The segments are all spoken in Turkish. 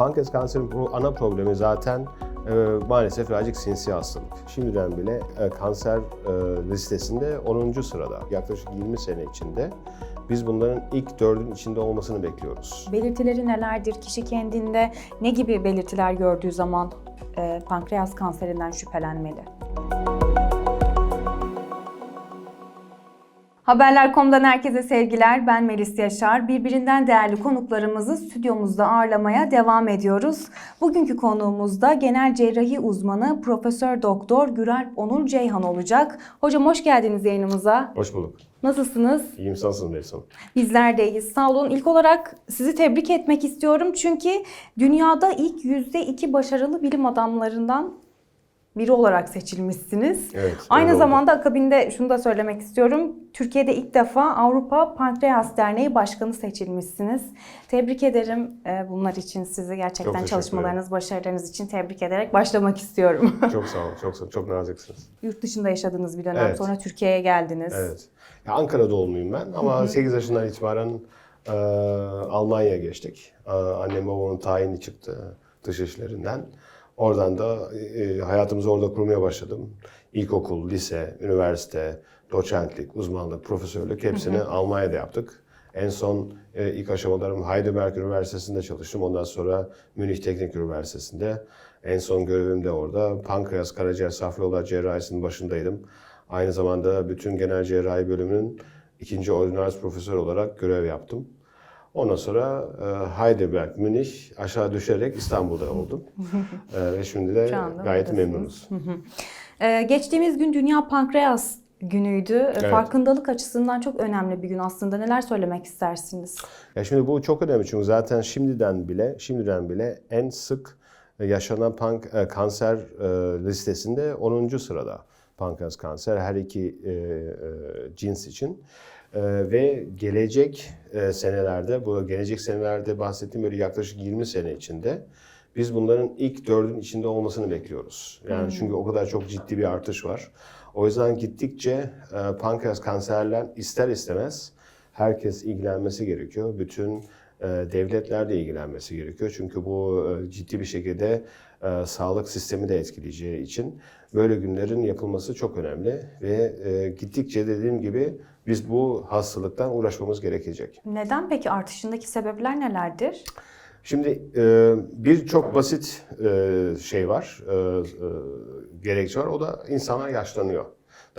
Pankreas kanserinin pro- ana problemi zaten e, maalesef birazcık sinsi hastalık. Şimdiden bile e, kanser e, listesinde 10. sırada. Yaklaşık 20 sene içinde biz bunların ilk dördün içinde olmasını bekliyoruz. Belirtileri nelerdir? Kişi kendinde ne gibi belirtiler gördüğü zaman e, pankreas kanserinden şüphelenmeli? Haberler.com'dan herkese sevgiler. Ben Melis Yaşar. Birbirinden değerli konuklarımızı stüdyomuzda ağırlamaya devam ediyoruz. Bugünkü konuğumuz da genel cerrahi uzmanı Profesör Doktor Güralp Onur Ceyhan olacak. Hocam hoş geldiniz yayınımıza. Hoş bulduk. Nasılsınız? İyiyim, nasılsın Melis Hanım? Bizler de iyiyiz. Sağ olun. İlk olarak sizi tebrik etmek istiyorum. Çünkü dünyada ilk %2 başarılı bilim adamlarından biri olarak seçilmişsiniz. Evet, Aynı öyle oldu. zamanda akabinde şunu da söylemek istiyorum. Türkiye'de ilk defa Avrupa Pankreas Derneği Başkanı seçilmişsiniz. Tebrik ederim e, bunlar için sizi gerçekten çalışmalarınız, başarılarınız için tebrik ederek başlamak istiyorum. Çok sağ olun, çok sağ olun. Çok naziksiniz. Yurt dışında yaşadığınız bir dönem Evet. sonra Türkiye'ye geldiniz. Evet. Ya Ankara doğumluyum ben ama 8 yaşından itibaren e, Almanya'ya geçtik. E, annem babamın tayini çıktı dış işlerinden. Oradan da e, hayatımızı orada kurmaya başladım. İlkokul, lise, üniversite, doçentlik, uzmanlık, profesörlük hepsini Almanya'da yaptık. En son e, ilk aşamalarım Heidelberg Üniversitesi'nde çalıştım. Ondan sonra Münih Teknik Üniversitesi'nde. En son görevim de orada. Pankreas, karaciğer, safra yolları cerrahisinin başındaydım. Aynı zamanda bütün genel cerrahi bölümünün ikinci ordinaris profesör olarak görev yaptım. Ondan sonra e, Heidelberg, Münih aşağı düşerek İstanbul'da oldum. E, ve şimdi de gayet memnunuz. Ee, geçtiğimiz gün Dünya Pankreas Günü'ydü. Ee, Evet. Farkındalık açısından çok önemli bir gün aslında. Neler söylemek istersiniz? Ya şimdi bu çok önemli çünkü zaten şimdiden bile şimdiden bile en sık yaşanan pank, e, kanser e, listesinde 10. sırada pankreas kanser her iki e, e, cins için. E, ve gelecek e, senelerde, bu gelecek senelerde bahsettiğim böyle yaklaşık 20 sene içinde biz bunların ilk dördün içinde olmasını bekliyoruz. Yani çünkü o kadar çok ciddi bir artış var. O yüzden gittikçe e, pankreas kanserler ister istemez herkes ilgilenmesi gerekiyor. Bütün e, devletler de ilgilenmesi gerekiyor. Çünkü bu e, ciddi bir şekilde e, sağlık sistemi de etkileyeceği için böyle günlerin yapılması çok önemli ve e, gittikçe dediğim gibi biz bu hastalıktan uğraşmamız gerekecek. Neden peki artışındaki sebepler nelerdir? Şimdi e, bir çok basit e, şey var, e, e, gerekçe var. O da insanlar yaşlanıyor.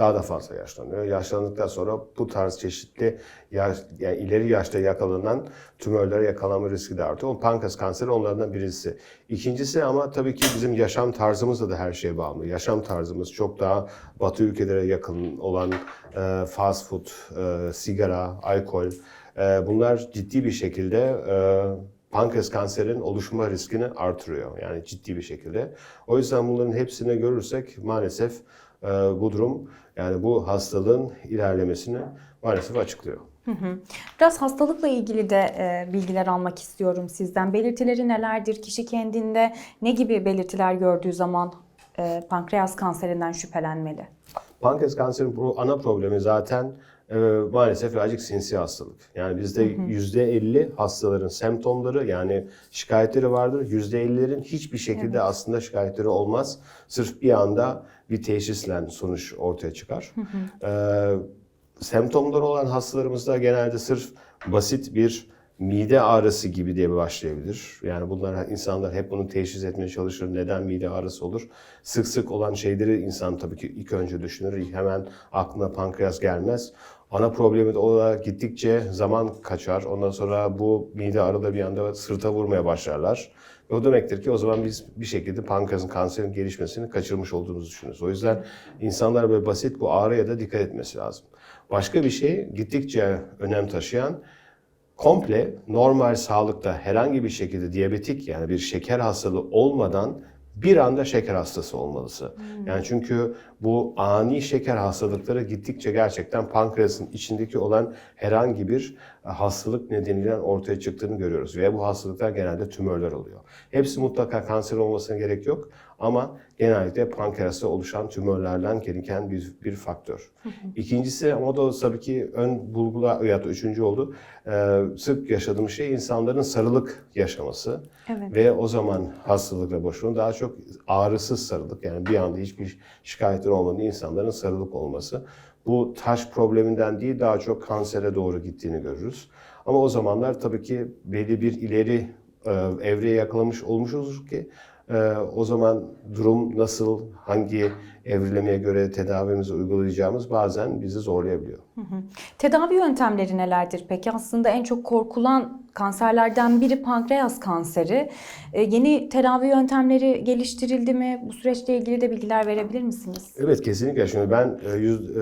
Daha da fazla yaşlanıyor. Yaşlandıktan sonra bu tarz çeşitli yaş, yani ileri yaşta yakalanan tümörlere yakalanma riski de artıyor. O pankreas kanseri onlardan birisi. İkincisi ama tabii ki bizim yaşam tarzımızla da her şeye bağlı. Yaşam tarzımız çok daha batı ülkelere yakın olan e, fast food, e, sigara, alkol. E, bunlar ciddi bir şekilde e, pankreas kanserinin oluşma riskini artırıyor. Yani ciddi bir şekilde. O yüzden bunların hepsini görürsek maalesef e, bu durum yani bu hastalığın ilerlemesini maalesef açıklıyor. Biraz hastalıkla ilgili de e, bilgiler almak istiyorum sizden. Belirtileri nelerdir? Kişi kendinde ne gibi belirtiler gördüğü zaman e, pankreas kanserinden şüphelenmeli? Pankreas kanserinin ana problemi zaten e, maalesef birazcık sinsi hastalık. Yani bizde yüzde 50 hastaların semptomları yani şikayetleri vardır. Yüzde 50'lerin hiçbir şekilde aslında şikayetleri olmaz. Sırf bir anda bir teşhisle sonuç ortaya çıkar. E, semptomları olan hastalarımızda genelde sırf basit bir mide ağrısı gibi diye başlayabilir. Yani bunlar insanlar hep bunu teşhis etmeye çalışır. Neden mide ağrısı olur? Sık sık olan şeyleri insan tabii ki ilk önce düşünür. Hemen aklına pankreas gelmez. Ana problemi de olarak gittikçe zaman kaçar. Ondan sonra bu mide ağrıda bir anda sırta vurmaya başlarlar. O demektir ki o zaman biz bir şekilde pankreasın kanserin gelişmesini kaçırmış olduğumuzu düşünürüz. O yüzden insanlar böyle basit bu ağrıya da dikkat etmesi lazım. Başka bir şey gittikçe önem taşıyan komple normal sağlıkta herhangi bir şekilde diyabetik yani bir şeker hastalığı olmadan bir anda şeker hastası olmalısı. Yani çünkü bu ani şeker hastalıkları gittikçe gerçekten pankreasın içindeki olan herhangi bir hastalık nedeniyle ortaya çıktığını görüyoruz. Ve bu hastalıklar genelde tümörler oluyor. Hepsi mutlaka kanser olmasına gerek yok ama genellikle pankreasta oluşan tümörlerden gereken bir, bir faktör. İkincisi ama da tabii ki ön bulgular ya da üçüncü oldu. Ee, sık yaşadığımız şey insanların sarılık yaşaması. Evet. Ve o zaman hastalıkla boşluğun daha çok ağrısız sarılık yani bir anda hiçbir şikayetleri olmadan insanların sarılık olması. Bu taş probleminden değil daha çok kansere doğru gittiğini görürüz. Ama o zamanlar tabii ki belli bir ileri e, evreye yakalamış olmuşuz ki e, o zaman durum nasıl, hangi evrilemeye göre tedavimizi uygulayacağımız bazen bizi zorlayabiliyor. Tedavi yöntemleri nelerdir peki? Aslında en çok korkulan kanserlerden biri pankreas kanseri. Ee, yeni tedavi yöntemleri geliştirildi mi? Bu süreçle ilgili de bilgiler verebilir misiniz? Evet kesinlikle. Şimdi ben e, yüz- e,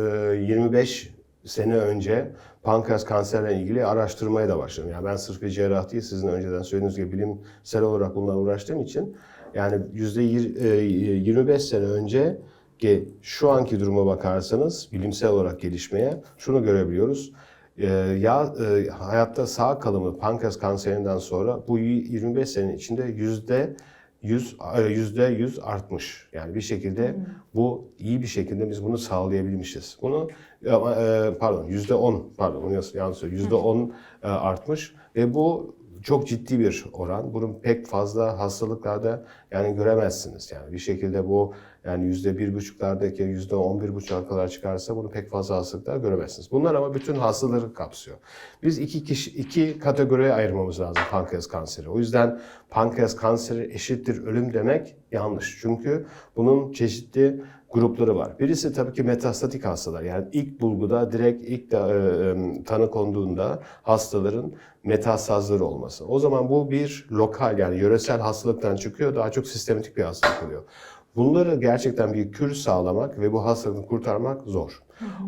25 sene önce pankreas kanserle ilgili araştırmaya da başladım. Yani ben sırf bir cerrah değil, sizin önceden söylediğiniz gibi bilimsel olarak bununla uğraştığım için yani yüzde yir- e, 25 sene önce ki şu anki duruma bakarsanız bilimsel olarak gelişmeye şunu görebiliyoruz. Ee, ya e, hayatta sağ kalımı pankreas kanserinden sonra bu 25 senenin içinde yüzde 100 e, yüzde 100 artmış. Yani bir şekilde bu iyi bir şekilde biz bunu sağlayabilmişiz. Bunu e, e, pardon yüzde 10 pardon onu yanlış. Yüzde 10 e, artmış ve bu çok ciddi bir oran. Bunu pek fazla hastalıklarda yani göremezsiniz. Yani bir şekilde bu yani yüzde bir buçuklardaki yüzde on bir buçuğa kadar çıkarsa bunu pek fazla hastalıklar göremezsiniz. Bunlar ama bütün hastaları kapsıyor. Biz iki kişi iki kategoriye ayırmamız lazım pankreas kanseri. O yüzden pankreas kanseri eşittir ölüm demek yanlış. Çünkü bunun çeşitli grupları var. Birisi tabii ki metastatik hastalar. Yani ilk bulguda direkt ilk de, e, tanı konduğunda hastaların metastazları olması. O zaman bu bir lokal yani yöresel hastalıktan çıkıyor. Daha çok sistematik bir hastalık oluyor. Bunları gerçekten bir kür sağlamak ve bu hastalığı kurtarmak zor.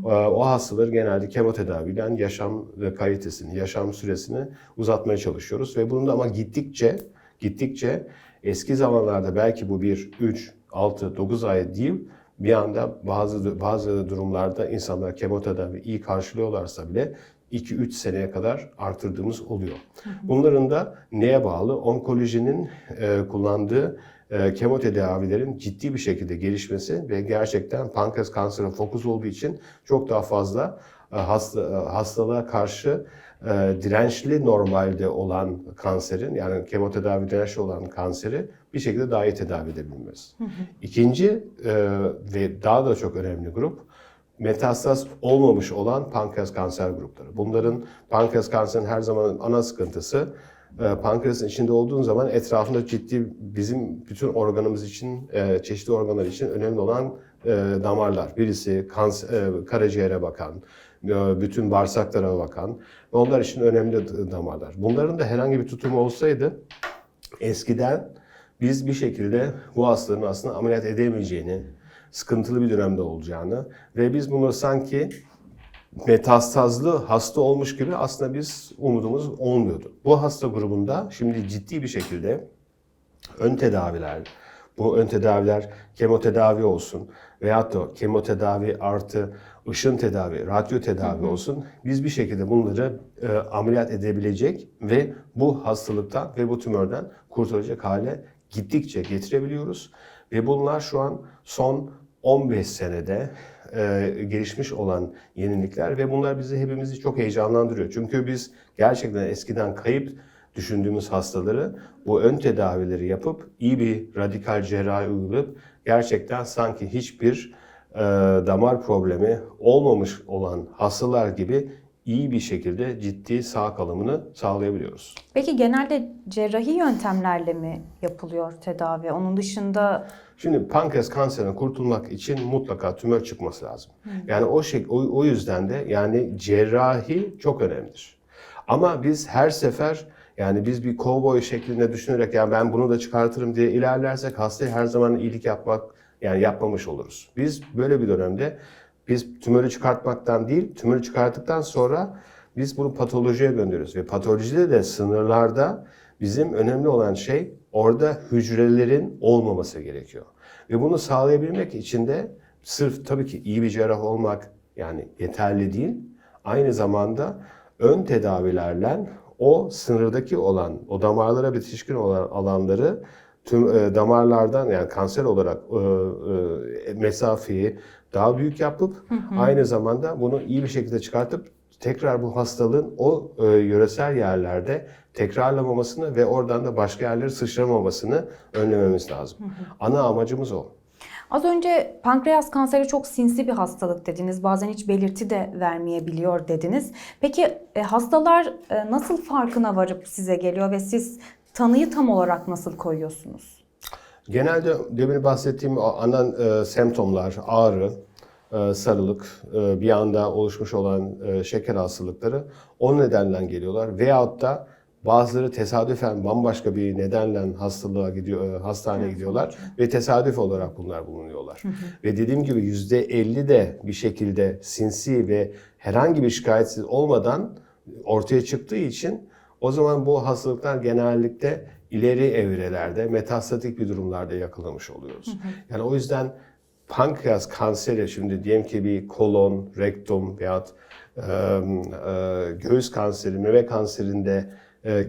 Ee, O hastaları genelde kemotedaviyle yaşam kalitesini, yaşam süresini uzatmaya çalışıyoruz ve bunu da ama gittikçe gittikçe eski zamanlarda belki bu bir 3, 6, 9 ay değil bir anda bazı bazı durumlarda insanlar kemotedavi iyi karşılıyorlarsa bile 2-3 seneye kadar artırdığımız oluyor. Bunların da neye bağlı? Onkolojinin e, kullandığı e, kemotedavilerin ciddi bir şekilde gelişmesi ve gerçekten pankreas kanseri fokus olduğu için çok daha fazla e, hasta, e, hastalığa karşı e, dirençli normalde olan kanserin yani kemotedavi dirençli olan kanseri bir şekilde daha iyi tedavi edebilmemiz. İkinci e, ve daha da çok önemli grup metastaz olmamış olan pankreas kanser grupları. Bunların pankreas kanserinin her zaman ana sıkıntısı e, pankreasın içinde olduğun zaman etrafında ciddi bizim bütün organımız için, e, çeşitli organlar için önemli olan damarlar. Birisi kanser, e, karaciğere bakan, e, bütün bağırsaklara bakan onlar için önemli damarlar. Bunların da herhangi bir tutumu olsaydı eskiden biz bir şekilde bu hastaların aslında ameliyat edemeyeceğini, sıkıntılı bir dönemde olacağını ve biz bunu sanki metastazlı hasta olmuş gibi aslında biz umudumuz olmuyordu. Bu hasta grubunda şimdi ciddi bir şekilde ön tedaviler, bu ön tedaviler kemotedavi olsun veyahut da kemotedavi artı ışın tedavi, radyo tedavi olsun. Biz bir şekilde bunları e, ameliyat edebilecek ve bu hastalıktan ve bu tümörden kurtulacak hale gittikçe getirebiliyoruz. Ve bunlar şu an son 15 senede e, gelişmiş olan yenilikler ve bunlar bizi hepimizi çok heyecanlandırıyor. Çünkü biz gerçekten eskiden kayıp düşündüğümüz hastaları bu ön tedavileri yapıp iyi bir radikal cerrahi uygulayıp gerçekten sanki hiçbir e, damar problemi olmamış olan hastalar gibi iyi bir şekilde ciddi sağ kalımını sağlayabiliyoruz. Peki genelde cerrahi yöntemlerle mi yapılıyor tedavi? Onun dışında Şimdi pankreas kanserinden kurtulmak için mutlaka tümör çıkması lazım. Yani o şey o, o yüzden de yani cerrahi çok önemlidir. Ama biz her sefer yani biz bir kovboy şeklinde düşünerek yani ben bunu da çıkartırım diye ilerlersek hastaya her zaman iyilik yapmak yani yapmamış oluruz. Biz böyle bir dönemde biz tümörü çıkartmaktan değil, tümörü çıkarttıktan sonra biz bunu patolojiye gönderiyoruz ve patolojide de sınırlarda bizim önemli olan şey orada hücrelerin olmaması gerekiyor. Ve bunu sağlayabilmek için de sırf tabii ki iyi bir cerrah olmak yani yeterli değil. Aynı zamanda ön tedavilerle o sınırdaki olan, o damarlara bitişkin olan alanları tüm e, damarlardan yani kanser olarak e, e, mesafeyi daha büyük yapıp aynı zamanda bunu iyi bir şekilde çıkartıp tekrar bu hastalığın o e, yöresel yerlerde tekrarlamamasını ve oradan da başka yerlere sıçramamasını önlememiz lazım. Ana amacımız o. Az önce pankreas kanseri çok sinsi bir hastalık dediniz. Bazen hiç belirti de vermeyebiliyor dediniz. Peki e, hastalar e, nasıl farkına varıp size geliyor ve siz tanıyı tam olarak nasıl koyuyorsunuz? Genelde demin bahsettiğim o ana e, semptomlar, ağrı, e, sarılık, e, bir anda oluşmuş olan e, şeker hastalıkları o nedenle geliyorlar. Veyahut da bazıları tesadüfen bambaşka bir nedenle hastalığa gidiyor, e, hastaneye gidiyorlar ve tesadüf olarak bunlar bulunuyorlar. Ve dediğim gibi %50 de bir şekilde sinsi ve herhangi bir şikayetsiz olmadan ortaya çıktığı için o zaman bu hastalıklar genellikle ileri evrelerde, metastatik bir durumlarda yakalamış oluyoruz. Yani o yüzden pankreas kanseri şimdi diyelim ki bir kolon, rektum veyahut e, e, göğüs kanseri, meme kanserinde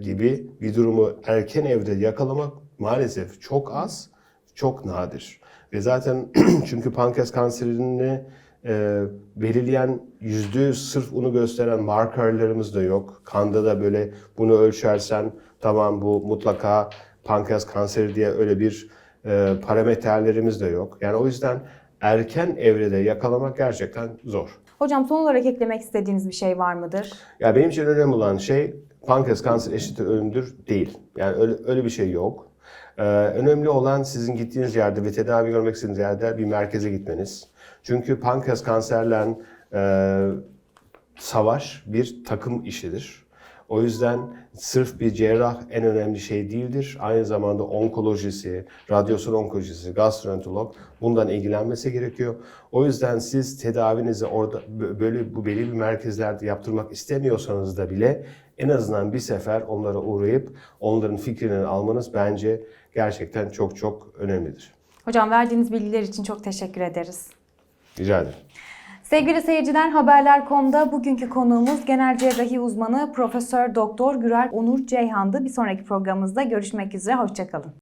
gibi bir durumu erken evrede yakalamak maalesef çok az, çok nadir. Ve zaten çünkü pankreas kanserini e, belirleyen yüzde yüz sırf onu gösteren markerlarımız da yok. Kanda da böyle bunu ölçersen tamam bu mutlaka pankreas kanseri diye öyle bir e, parametrelerimiz de yok. Yani o yüzden erken evrede yakalamak gerçekten zor. Hocam son olarak eklemek istediğiniz bir şey var mıdır? Ya benim için önemli olan şey pankreas kanseri eşittir ölümdür değil. Yani öyle, öyle bir şey yok. Ee, önemli olan sizin gittiğiniz yerde ve tedavi görmek istediğiniz yerde bir merkeze gitmeniz. Çünkü pankreas kanserle e, savaş bir takım işidir. O yüzden sırf bir cerrah en önemli şey değildir. Aynı zamanda onkolojisi, radyasyon onkolojisi, gastroenterolog bundan ilgilenmesi gerekiyor. O yüzden siz tedavinizi orada bö- böyle bu belirli merkezlerde yaptırmak istemiyorsanız da bile en azından bir sefer onlara uğrayıp onların fikrini almanız bence gerçekten çok çok önemlidir. Hocam verdiğiniz bilgiler için çok teşekkür ederiz. Rica ederim. Sevgili seyirciler Haberler.com'da bugünkü konuğumuz genel cerrahi uzmanı Profesör Doktor Gürer Onur Ceyhan'dı. Bir sonraki programımızda görüşmek üzere. Hoşçakalın.